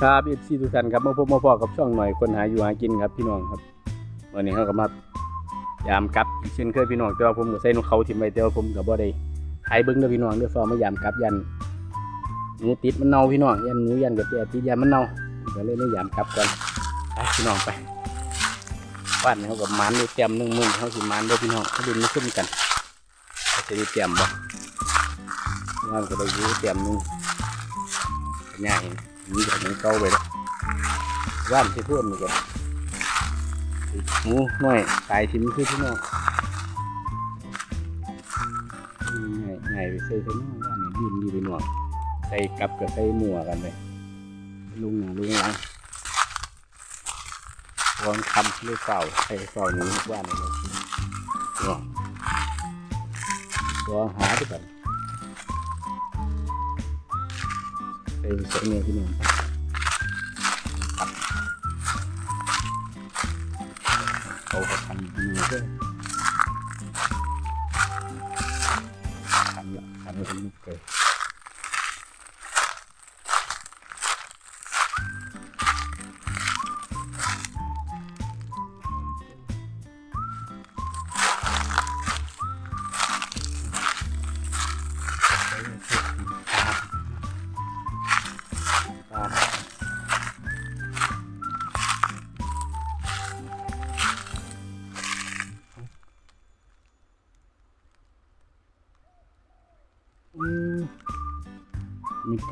ครับเอฟซีทุกท่านครับมาพบมาพอกับช่องหน่อยคนหาอยู่หากินครับพี่น้องครับวันนี้เขาก็มายามกับอีกเช่นเคยพี่น้องแต่ว่าผมก็ใส่นกเขาทิมไปแต่ว่าผมก็บ่ได้ถ่ายเบิ้งเด้อพี่น้องเด้อฟ้ามายามกับยันหนูติดมันเน่าพี่น้องยันหนูยันกับแกติดยันมันเน่าก็เลยไม่ยามกับก่อนไปพี่น้องไปบ้านเขากับมันด้เตรียมหนึ่งมือเขาสิมันด้อพี่น้องเขาดินไม่ขึ้นกันเขาจะได้เตรียมบ่งานก็ได้อยูเตรียมหนึ่งง่าย ๆมีแบบนี้เก่าไปแล้วว่านที่ท่วมนี่ก็หมูน้อยตายทิ้งคือพี่นองง่ายง่ายไปใส่พี่นองว่านนี่ดินดีพี่น้องใส่กลับกับใส่หมัวกันไปลุงหนังลุงหลังวอนคำเลยเฝ้าใส่เฝ้าหนี้ว่านนี่เลยพี่น้อตัวหาด้วยกันใส่ใส่เนี่ยพี่น้อง เขาก็ทำ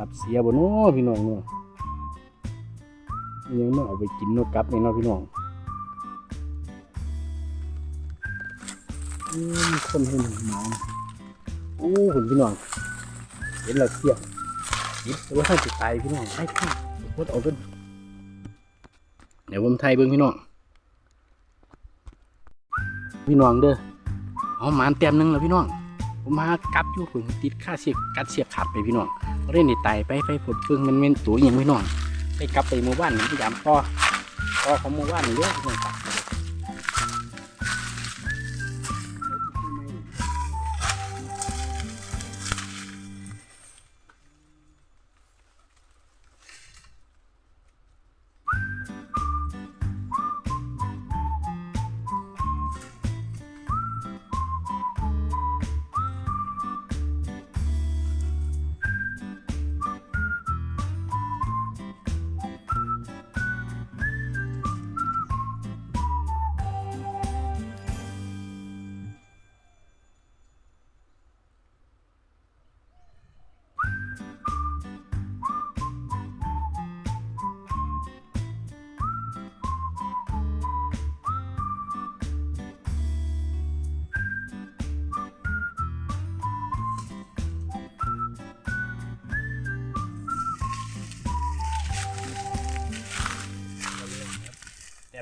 บเสียบ่เนาะพี่น้องเนาะยังไม่เอาไปกินเนาะกลับนี่เนาะพี่น้องอืมคนเห็นหมาโอ้คุณพี่น้อง เห็นแล้วเสียบยิบตัวให้ติดตายพี่น้องไอ้ข้าโคตรเอากันเดี๋ยวผมไทยเบิ่งพี่น้อง พี่น้องเด้อเอาหมานเต็มหนึงแล้วพี่น้อง ผมมากลับอยู่ผมติดค่าเสียบกัดเสียบขาดไปพี่น้องเล่นนี่ตไปไปผลเพิ่งมันเป็นตัวอย่างพี่น้องไปกลับไปหมู่บ้านนี่พยายามต่อต่อของหมู่บ้านนี่เยอะพี่น้อง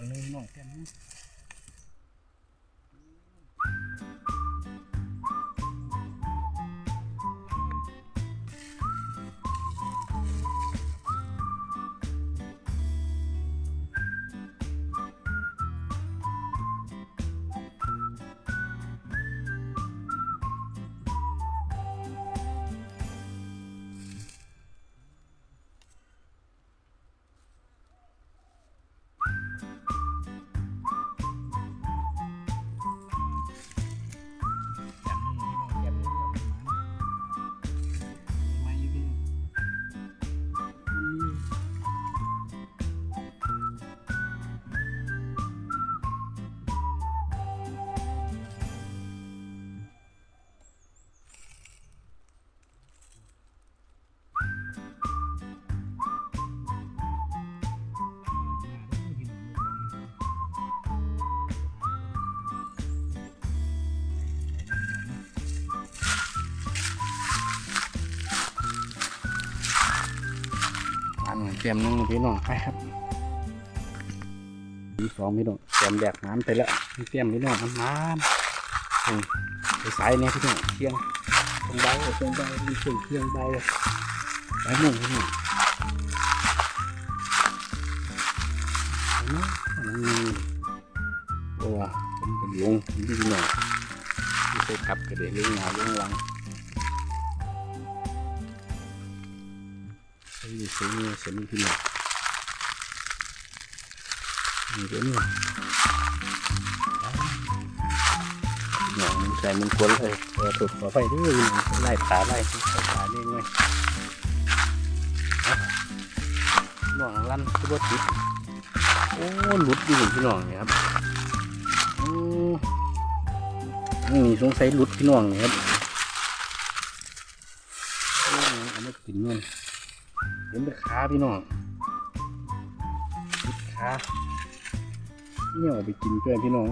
เลยเต็มหนึงพี่น้องแตรียมหนึงพี่น้องไปครับทีสองพี่น้องเตรียมแดกน้ำไปแล้วเตรียมพี่น้องน้ำน้ำไปสายเนี่ยพี่น้องเที่ยงตรงใบตรงใบมีเชียงเที่ยงใบเลยใบหนึ่งพี่น้องอันนี้อันนี้โอ้ว่ะผมกระดิ่งพี่น้องที่ใส่กลับกระเด็นเรื่องงานเรื่องหลัง รเลยเออถูกขอไฟด้วยไล่ตาไล่ตาเล่นเลยหนองลั่นคือบ่ติดโอ้หลุดอยู่พี่น้องเนี่ยครับโอ้นี่สงสัยหลุดพี่น้องเนี่ยครับอ้เอามากินมัน ห็นแต่ขาพี่น้องขาเนี่ยเอาไปกินเพื่อนพี่น้อง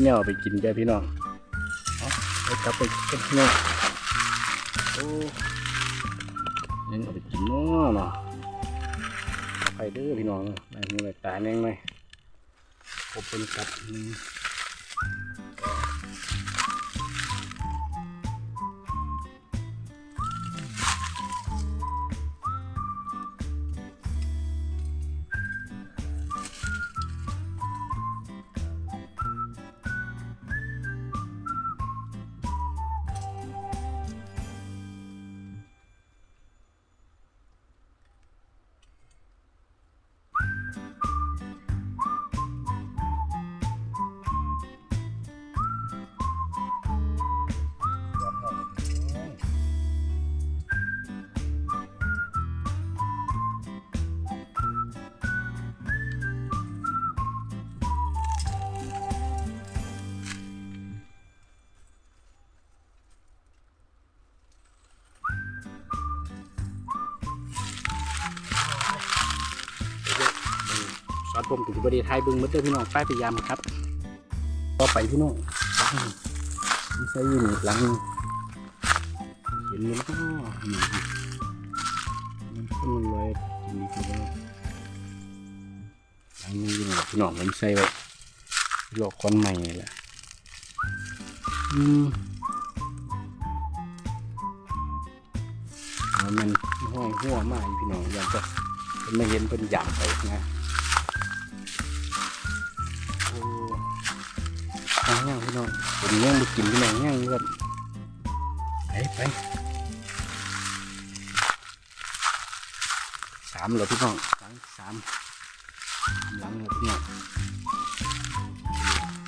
เนี่ยเอาไปกินเพื่อนพี่น้องเอาไปกลับไปกันพี่น้องโอ้เนี่ยเอาไปกินเนาะเนาะไปเด้อพี่น้องไปมือไปตาแน่งไหมผมเป็นกับ ผมถึงบริไทยบึงมาเตอร์พี่น้องป้ายพยายามครับต่อไปพี่น้องนี่ใส่ยู่นี่หลังเห็นแล้วก็มันขึ้นมาเลยนี้คือว่าหลังนี้ยู่นี่พี่น้องผมใส่ไว้หลอกคนใหม่นี่แหละอืมมันห้อยหัวมากพี่น้องยังก็เป็นไม่เห็นเป็นหยาบไปนะ ย่างย่างพี่น้องผมย่างไปกินพี่น้องย่างครับไปไปสามเหรอพี่น้องสามสามหลังเหรอพี่น้อง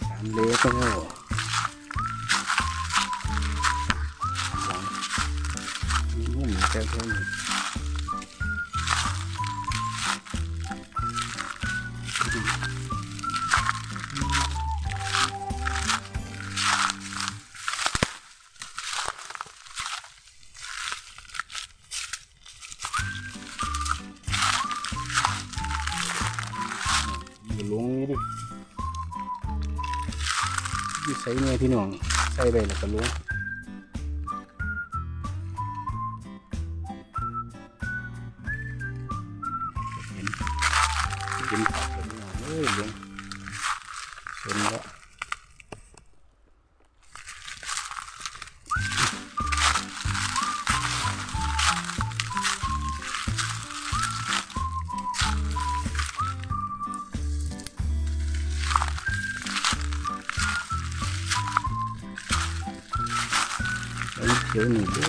สามเล็กแล้วสามหลังมีมุมแค่แค่นี้ ส่เนี่ยพี่น้องใส่ไปแล้วก็ลงเห็นเห็นผักเลยพี่น้องเอ้ยลงเห็นแล้ว ไอ้เขียวหนึ่งเด้อ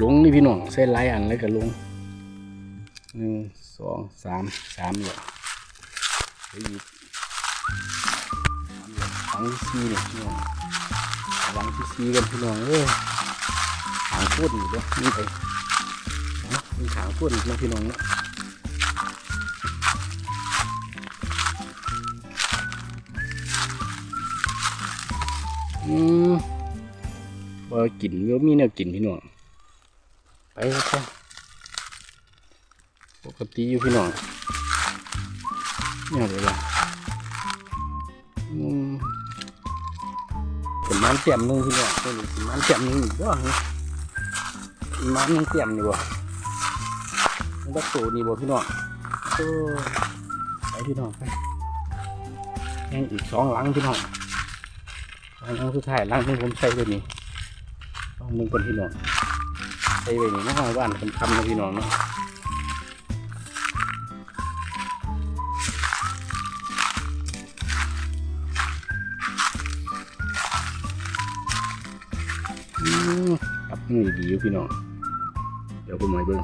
ลงนี่พี่น้องใส่หลายอันเลยก็ลงหนึ่งสองสามสามเหลี่ยมไปอีกสามเหลี่ยมหลังที่สี่เนี่ยพี่น้องหลังที่สี่กันพี่น้องเอ้ยหางพูดอีกเด้อนี่ไปมีหางพูดอีกนะพี่น้องเนาะอืม บ่กินก็มีแนวกินพี่น้องไปครับจ้ะปกติอยู่พี่น้องเนี่ยเดี๋ยวละอืมเป็นมันเต็มนึงพี่น้องเป็นมันเต็มนึงอีกบ่ฮะมันมันเต็มนี่บ่มันก็โตนี่บ่พี่น้องไปพี่น้องไปยังอีกสองหลังพี่น้องหลังสุดท้ายหลังที่ผมใส่ไว้นี่ ต้องมึงคนพี่น้องใส่ไว้นี่นะบ้านคำๆนะพี่น้องเนาะตับนี่ดีอยู่พี่น้อง เดี๋ยวผมมาเบิ่ง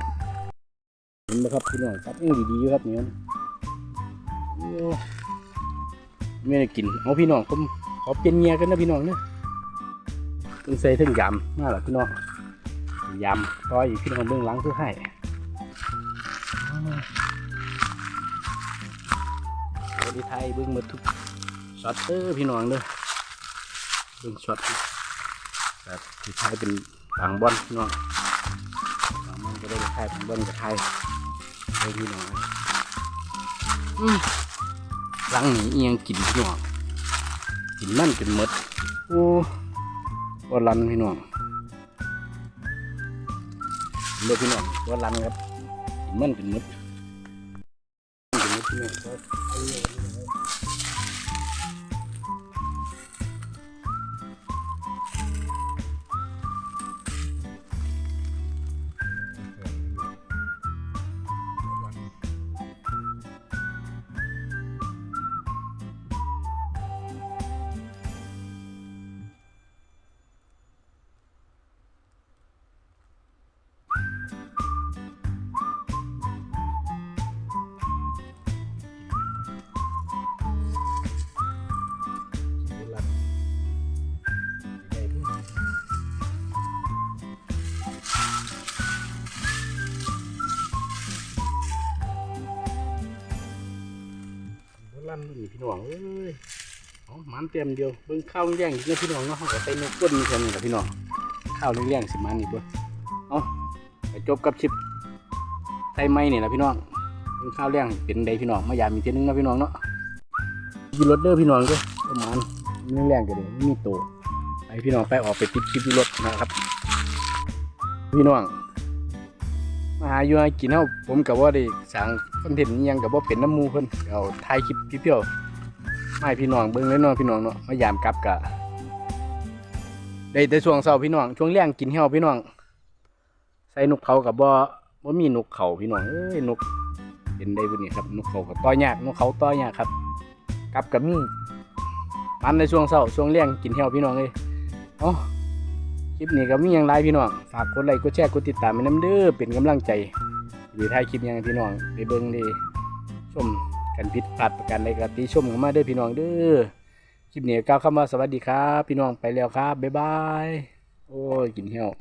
มันไหมครับพี่น้องตัดยังดีๆอยู่ครับเนี่มันโอ้ไม่ได้กิน เอาพี่น้องผมขอเปลี่ยนเงียกันนะพี่น้องเนอะ ต้องใส่ถึงยำมาหรอพี่น้องยำก็อีกพี่น้องเบื้องหลังเพื่อให้สวัสดีไทยเบื้องมาทุกช็อตเตอร์พี่น้องเด้อเบื้องช็อตแบบที่ไทยเป็นต่างบอลพี่น้องมันก็ได้ไปถ่ายของบิ้ลกับไทยไปพี่น้องหลังนี้เอียงกินพี่น้องกินมันจนหมดโอ้ ว่ารันพี่น้องเลือพี่น้องว่ารันครับมันมันจนหมดกินมันพี่น้องั่นนี่พี่น้องเอ้ยเอามันเต็มเดียวเบิ่งข้าวแย่งนี่พี่น้องเนาะเขาก็ใส่นกก้นแค่นี้แหละพี่น้องข้าวเลี้ยงสิมันนี่เบ่เอาไปจบกับชิปไทไม้นี่แหละพี่น้องเบิ่งข้าวเลี้ยงเป็นใดพี่น้องมายามมีเทีนึงนะพี่น้องเนาะขี่รถเด้อพี่น้องเด้อประมาณเลี้ยงกันเลยมีโตไปพี่น้องไปออกไปติดคลิปยู่รถนะครับ พี่น้อง มาหาอยู่หากินเฮาผมกับว่าได้สร้างคอนเทนต์อิหยังกับว่าเป็นน้ำหมูเพิ่นเอาถ่ายคลิปเพียวๆไม่พี่น้องเบิ่งเลยเนาะพี่น้องเนาะมายามกลับกะได้แต่ช่วงเช้าพี่น้องช่วงแรงกินเหี่ยวพี่น้อง ใส่นกเขากับบ่บ่มีนกเขาพี่น้องเอ้ยนกเป็นได้บ่นี่ครับนกเขากับต่อยากนกเขาต่อยากครับกลับกับมีมันในช่วงเช้าช่วงแรงกินเหี่ยวพี่น้องเอ้ยเอ้า ลิปนี้ก็มีอย่างไรพี่น้อง ฝากกดไลค์กดแชร์กดติดตามให้น้ำเด้อเป็นกำลังใจหรือถ่ายคลิปยังพี่น้องไปเบิ้งดีชมกันผิดพลาดประกันใดก็ติชมกันมาเด้อพี่น้องเด้อคลิปนี้ก็กล่าวเข้ามาสวัสดีครับ พี่น้องไปแล้วครับบ๊ายบายโอ้ยกินเหี้ยว